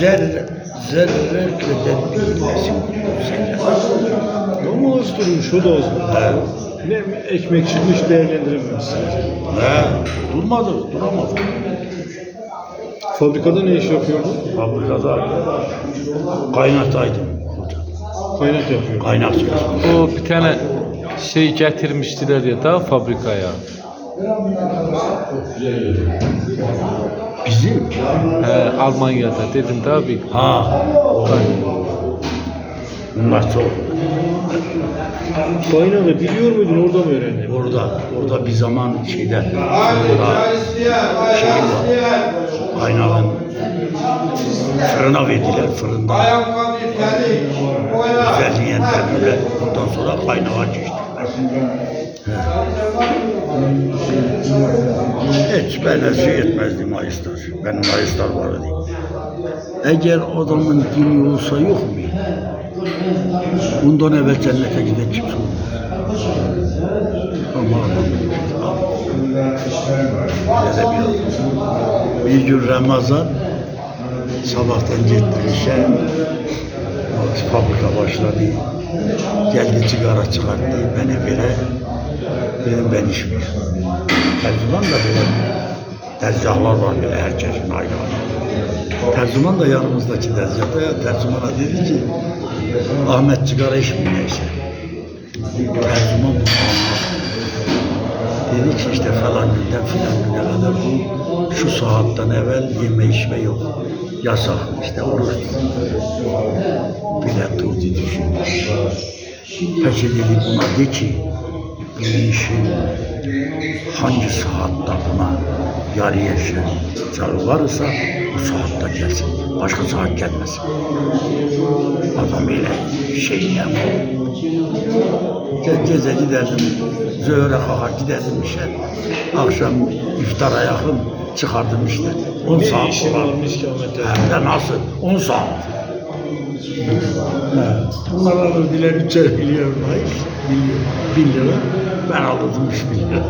Zerre, zerre kadar görmesin. Ama az durmuş, o da. Ne ekmek çıkmış değerlendirememişsiniz. He, durmadı, duramadı. Fabrikada ne iş yapıyordu? Fabrikada kaynaktaydım. Kaynak yapıyor. Kaynakçı. O bir tane şey getirmiştiler ya da fabrikaya. Bizim? He, Almanya'da dedim de abi. Ha. o. Bunlar çok. Kaynağı biliyor muydun, orada mı öğrendin? Orada, orada bir zaman şeyde, orada şeyim var. Kaynağın fırına verdiler, fırında güzelleyen demirler. Ondan sonra kaynağa geçtiler. Hiç bana şey etmezdi Mayıslar. Benim Mayıslar vardı. Eğer adamın dini olsa yok mu? Bundan evvel cennete giden kimse olmaz. Ama adam bir. Bir gün Ramazan sabahtan gitti işe. Fabrika başladı. Geldi sigara çıkarttı beni bire. Dedim ben içmiyorum. Tercüman da böyle tezgahlar var böyle herkesin ayrı ayrı. Tercüman da yanımızdaki tezgahta ya tercümana dedi ki Ahmet sigara içmiyor neyse. Tercüman bunu. Dedi ki işte falan günden filan güne kadar bu şu saatten evvel yeme içme yok. Yasak işte oruç. Bile durdu düşündü. Peki dedi buna de ki işin hangi saatte buna yarıya şey çarı varsa bu saatte gelsin. Başka saat gelmesin. Adam ile şey ne bu? Ge- Gece giderdim, zöhre kalkar giderdim işe. Akşam iftara yakın çıkardım işte. 10 Ne saat falan. Hem de nasıl? 10 saat. Bunlar alır bile bütçe biliyor. Hayır, biliyor. Bin lira. Ben alırdım üç bin lira.